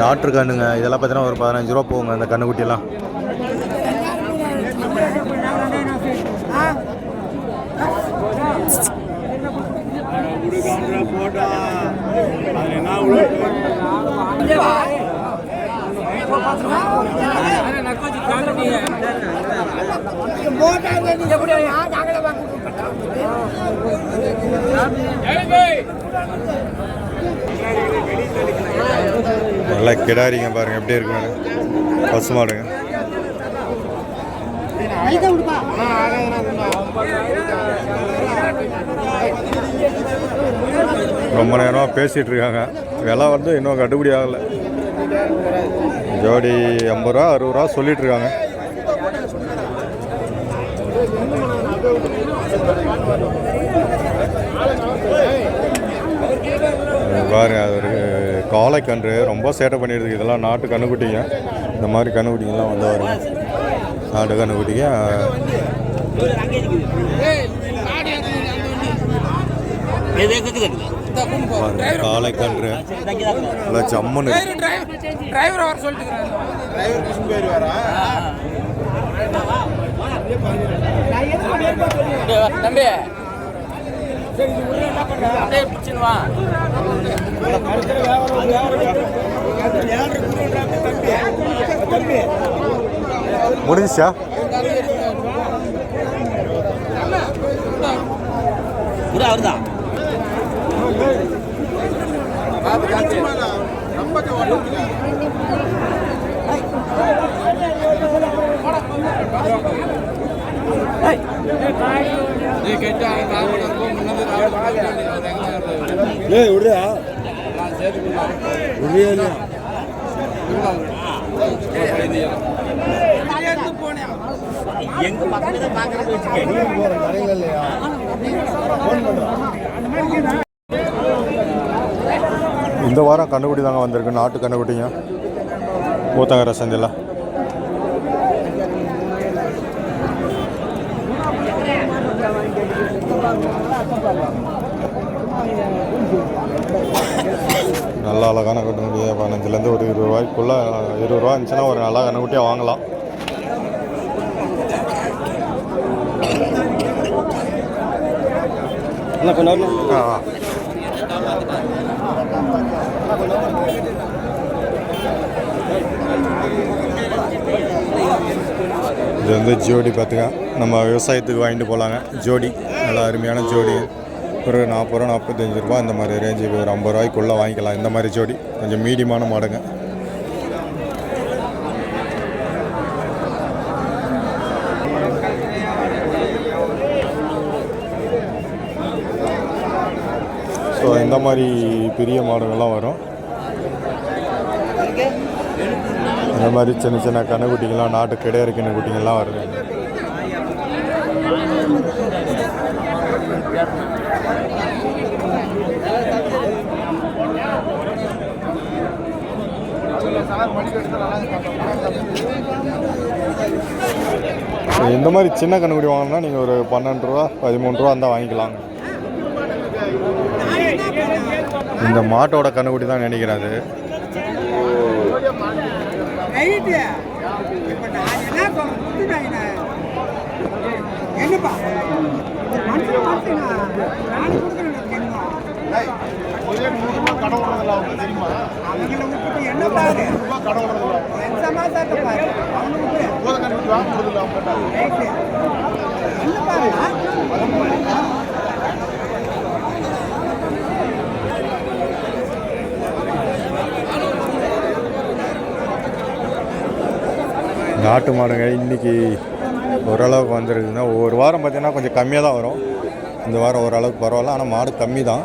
நாட்டு கண்ணுங்க இதெல்லாம் பார்த்தீங்கன்னா ஒரு பதினஞ்சு ரூபா போகுங்க அந்த கண்ணுக்குட்டியெல்லாம். நல்லா கிடாரிங்க பாருங்க. எப்படி இருக்குன்னு பசு மாடுங்க ரொம்ப நேரமாக பேசிகிட்டு இருக்காங்க. விலை வந்து இன்னும் கட்டுப்படி ஆகலை. ஜோடி ஐம்பது ரூபா அறுபது ரூபா சொல்லிட்டு இருக்காங்க. பாருங்க அது ஒரு காளைக்கன்று ரொம்ப சேட்டை இருக்கு இதெல்லாம் நாட்டு கண்ணுக்குட்டிங்க. இந்த மாதிரி கண்ணுக்குட்டிங்கெல்லாம் வந்து வருங்க நாட்டு கண்ணுக்குட்டிங்க. காளைக்கன்று நல்லா ஜம்முன்னு இருக்கு. டிரைவர் வர சொல்லிட்டு தம்பி அப்படியே பிடிச்சின்னு வா. முடிஞ்சிச்சா? புறா அவர்தான் ஏய் விடுறா. விடுறியா இல்லையா? எங்க பக்கத்துல பாக்குறது வச்சுக்க போற இல்லையா பண்ணுறேன் இந்த வாரம் கண்டுபிடி தாங்க வந்திருக்கு. நாட்டு கண்டுபிடிங்க ஊத்தங்கர சந்தையில் நல்ல அழகான கண்ணுக்குட்டியை பதினஞ்சுலேருந்து ஒரு இருபது ரூபாய்க்குள்ளே இருபது ரூபா இருந்துச்சுன்னா ஒரு நல்ல கண்ணுக்குட்டியாக வாங்கலாம். என்ன கொண்டாடணும் ஆ. இது வந்து ஜோடி பார்த்துக்க. நம்ம விவசாயத்துக்கு வாங்கிட்டு போகலாங்க. ஜோடி நல்லா அருமையான ஜோடி. ஒரு நாற்பது ரூபா நாற்பத்தஞ்சு ரூபா இந்த மாதிரி ரேஞ்சு ஒரு ஐம்பது ரூபாய்க்குள்ளே வாங்கிக்கலாம். இந்த மாதிரி ஜோடி கொஞ்சம் மீடியமான மாடுங்க. ஸோ இந்த மாதிரி பெரிய மாடுகள்லாம் வரும். இந்த மாதிரி சின்ன சின்ன கண்ணுக்குட்டிங்கெல்லாம் நாட்டு கிடையாது கண்ணுக்குட்டிங்கெல்லாம் வருது. இந்த மாதிரி சின்ன கண்ணுக்குடி வாங்கினா நீங்கள் ஒரு பன்னெண்டு ரூபா பதிமூணு ரூபா இருந்தால் வாங்கிக்கலாங்க. இந்த மாட்டோட கண்ணுக்குட்டி தான் நினைக்கிறேன் அது ரைட்டு இப்போ நான் என்ன சொல்றேன் விட்டுட்டாங்க என்னப்பா ஒரு மனுஷன் மனுஷனா நான் கொடுக்குறேன் அவங்கள விட்டுட்டு என்ன பாரு என் சமாதானத்தை பாரு அவங்க விட்டு ரைட்டு என்ன பாருங்க நாட்டு மாடுங்க இன்றைக்கி ஓரளவுக்கு வந்துருக்குதுன்னா ஒவ்வொரு வாரம் பார்த்தீங்கன்னா கொஞ்சம் கம்மியாக தான் வரும். இந்த வாரம் ஓரளவுக்கு பரவாயில்ல ஆனால் மாடு கம்மி தான்.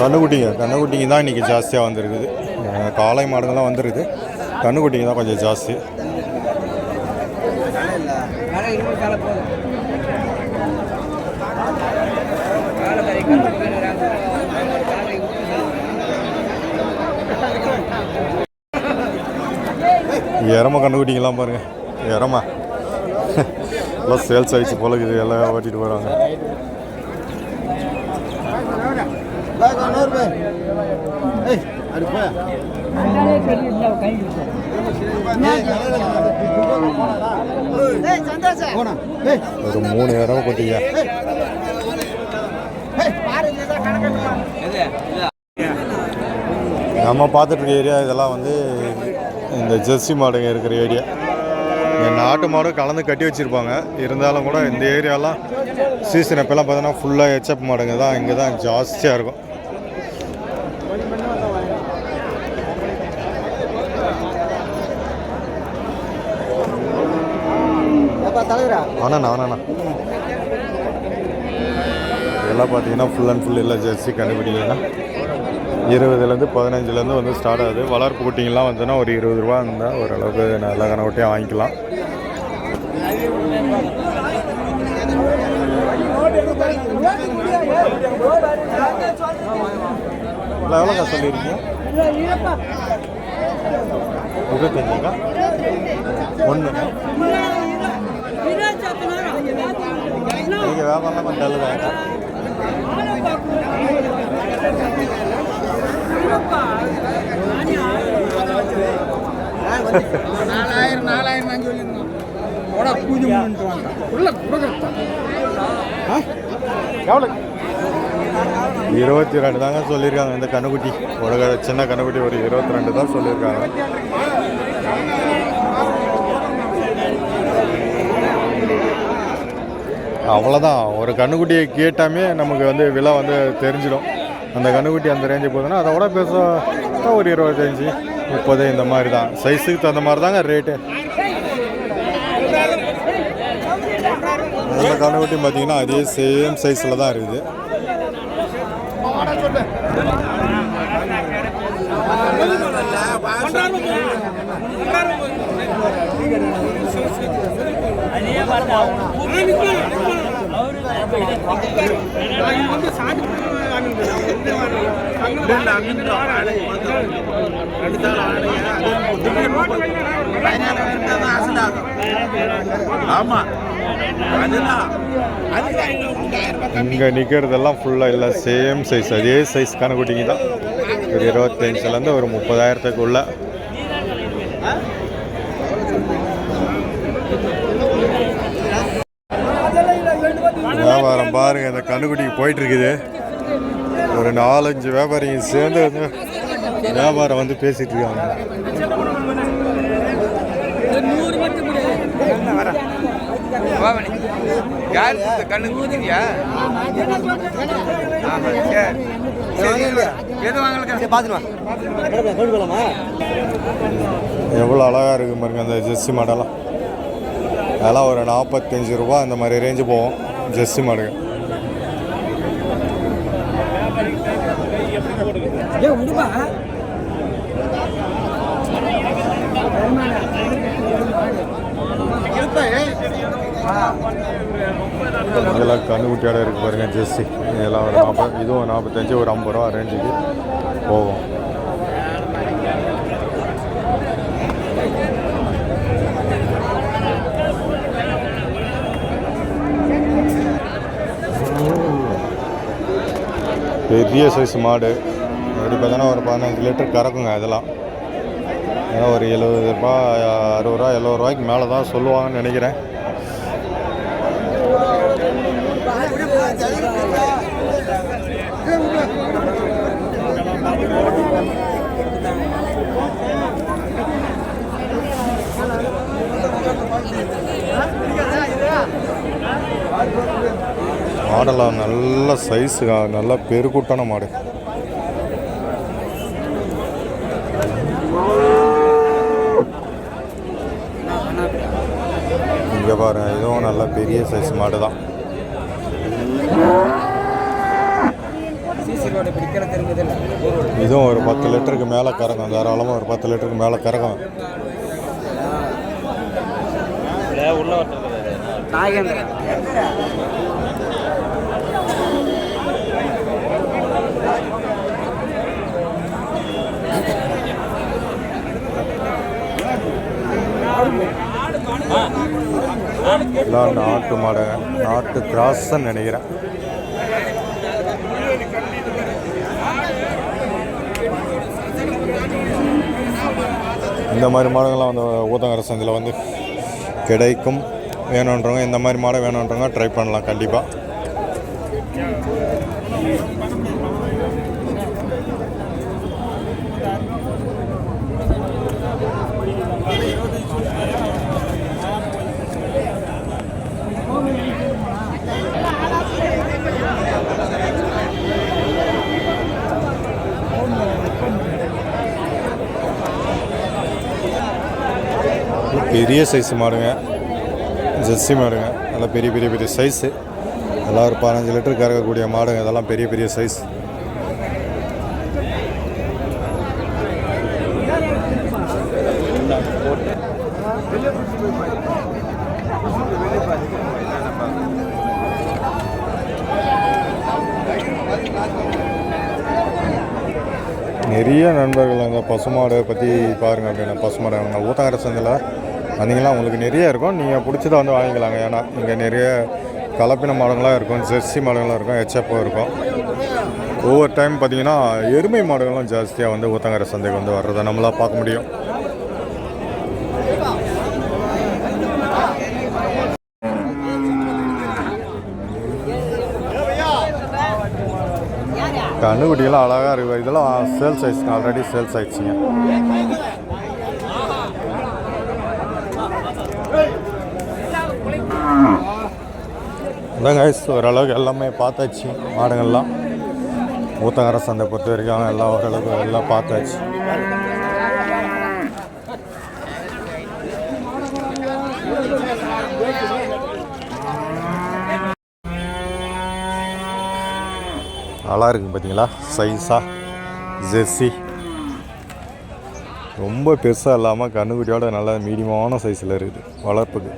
கண்ணுக்குட்டிங்க கண்ணுக்குட்டிங்க தான் இன்றைக்கி ஜாஸ்தியாக வந்திருக்குது. காளை மாடுங்கள்லாம் வந்துருக்குது கண்ணுக்குட்டிங்க தான் கொஞ்சம் ஜாஸ்தி. எரம கண்டுபிடிக்கலாம் பாருங்க. எரமா எல்லாம் சேல்ஸ் ஆகிடுச்சு போல இது எல்லாம் ஓட்டிட்டு போகிறாங்க ஒரு மூணு இடம் கொட்டிங்க பாரு இதுதான் கணக்கு எது இது நம்ம பார்த்துட்டு ஏரியா இதெல்லாம் வந்து இந்த ஜெர்சி மாடுங்க இருக்கிற ஏரியா இங்கே நாட்டு மாடும் கலந்து கட்டி வச்சுருப்பாங்க. இருந்தாலும் கூட இந்த ஏரியாலாம் சீசன் அப்போல்லாம் பார்த்தோன்னா ஃபுல்லாக ஹெச்எப் மாடுங்க. தான் இங்கே தான் ஜாஸ்தியாக இருக்கும். ஏப்பா தலைவரா ஆனாண்ணா ஆனாண்ணா இதெல்லாம் பார்த்தீங்கன்னா ஃபுல் அண்ட் ஃபுல் எல்லாம் ஜெர்சி கண்டுபிடிங்கன்னா இருபதுலேருந்து பதினஞ்சுலேருந்து வந்து ஸ்டார்ட் ஆகுது. வளர்ப்பு குட்டிங்கெலாம் வந்துன்னா ஒரு இருபது ரூபா இருந்தால் ஓரளவுக்கு நல்ல கனவுட்டியாக வாங்கிக்கலாம். எவ்வளோக்கா சொல்லியிருக்கீங்க? இருபத்தஞ்சுக்கா? ஒன்று நீங்கள் வியாபாரம்லாம் கொஞ்சம் நல்லதாங்க நாலாயிரம் நாலாயிரம் தான் சொல்லியிருந்தோம் பூஜை வாங்க உள்ள கொடுக்க இருபத்தி ரெண்டு தாங்க சொல்லியிருக்காங்க இந்த கண்ணுக்குட்டி ஒரு சின்ன கண்ணுக்குட்டி ஒரு இருபத்தி ரெண்டு தான் சொல்லியிருக்காங்க அவ்வளோதான் ஒரு கண்ணுக்குட்டியை கேட்டாமே நமக்கு வந்து விலை வந்து தெரிஞ்சிடும். அந்த கண்ணுக்குட்டி அந்த ரேஞ்சு போகுதுன்னா அதை விட பேச ஒரு இருபத்தஞ்சி முப்பது இந்த மாதிரி தான் சைஸுக்கு தகுந்த மாதிரி தாங்க ரேட்டு அந்த கண்ணுக்குட்டி பார்த்தீங்கன்னா அதே சேம் சைஸில் தான் இருக்குது. ஆமா இங்கே நிற்கிறதெல்லாம் ஃபுல்லாக இல்லை சேம் சைஸ் அதே சைஸ் கணக்குட்டிங்க தான். ஒரு இருபத்தஞ்சிலேருந்து ஒரு முப்பதாயிரத்துக்குள்ள. பாருங்க இந்த கண்ணுக்குட்டிக்கு போயிட்டு இருக்குது ஒரு நாலஞ்சு வியாபாரிங்க சேர்ந்து வந்து வியாபாரம் வந்து பேசிட்டு இருக்காங்க. எவ்வளோ அழகாக இருக்கு பாருங்க அந்த ஜெர்சி மாடெல்லாம். அதெல்லாம் ஒரு நாற்பத்தஞ்சு ரூபா அந்த மாதிரி ரேஞ்சு போகும். ஜெர்சி மாடுங்க ஏ விடுப்பா. இதெல்லாம் கண்ணுக்குட்டியோட இருக்கு பாருங்க ஜெர்சி. இதெல்லாம் ஒரு நாற்பது இதுவும் நாற்பத்தஞ்சு ஒரு ஐம்பது ரூபா ரேஞ்சுக்கு போகும். பெரிய சைஸ் மாடு. அப்படி பார்த்தோன்னா ஒரு பதினஞ்சு லிட்டர் கறக்குங்க இதெல்லாம். ஏன்னா ஒரு எழுபது ரூபா அறுபது ரூபா எழுபது ரூபாய்க்கு மேலே தான் சொல்லுவாங்கன்னு நினைக்கிறேன். மாடெல்லாம் நல்ல சைஸு நல்ல பெருக்கூட்டான மாடு. இங்கே பாருங்க இதுவும் நல்ல பெரிய சைஸ் மாடு தான் இதுவும் ஒரு பத்து லிட்டருக்கு மேலே கறக்கும் தாராளமாக ஒரு பத்து லிட்டருக்கு மேலே கறக்கும். எல்லாம் நாட்டு மாடை நாட்டு கிராஸ்ன்னு நினைக்கிறேன். இந்த மாதிரி மாடுகள்லாம் வந்து ஊத்தங்கர சந்தையில் வந்து கிடைக்கும். வேணுன்றவங்க இந்த மாதிரி மாடை வேணுன்றவங்க ட்ரை பண்ணலாம் கண்டிப்பாக பெரிய சைஸ் மாடுங்க. ஜெர்சி மாடுங்க. நல்லா பெரிய பெரிய பெரிய சைஸு நல்லா ஒரு பதினஞ்சு லிட்டர் கறக்கக்கூடிய மாடுங்க. இதெல்லாம் பெரிய பெரிய சைஸ் நிறைய நண்பர்கள் அந்த பசுமாடை பற்றி பாருங்கள் அப்படின்னா. பசுமாடு அவங்க ஊத்தங்கர சந்தையில் வந்தீங்கன்னா உங்களுக்கு நிறைய இருக்கும். நீங்கள் பிடிச்சதை வந்து வாங்கிக்கலாங்க. ஏன்னா இங்கே நிறைய கலப்பின மாடுகளாக இருக்கும். ஜெர்சி மாடுகளாக இருக்கும். ஹெச்எஃப் இருக்கும். ஒவ்வொரு டைம் பார்த்தீங்கன்னா எருமை மாடுகளும் ஜாஸ்தியாக வந்து ஊத்தங்கர சந்தைக்கு வந்து வர்றதை நம்மளால் பார்க்க முடியும். கண்ணுக்குட்டிகள்லாம் அழகாக இருக்குது இதெல்லாம் சேல்ஸ் ஆயிடுச்சுங்க ஆல்ரெடி சேல்ஸ் ஆயிடுச்சுங்க. அதான் கைஸ் ஓரளவுக்கு எல்லாமே பார்த்தாச்சு மாடுங்கள்லாம் ஊத்தங்கர சந்தை பொறுத்த வரைக்கும் எல்லாம் ஓரளவுக்கு எல்லாம் பார்த்தாச்சு. நல்லா இருக்குங்க பார்த்தீங்களா சைஸாக ஜெர்சி. ரொம்ப பெருசாக இல்லாமல் கண்ணுக்குட்டியோட நல்லா மீடியமான சைஸில் இருக்குது வளர்ப்புக்கு.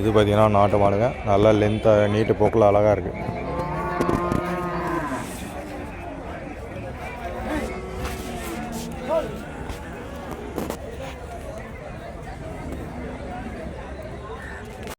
இது பார்த்தீங்கன்னா நாட்டு மாடுங்க. நல்லா லென்த்தாக நீட்டு போக்கில் அழகாக இருக்குது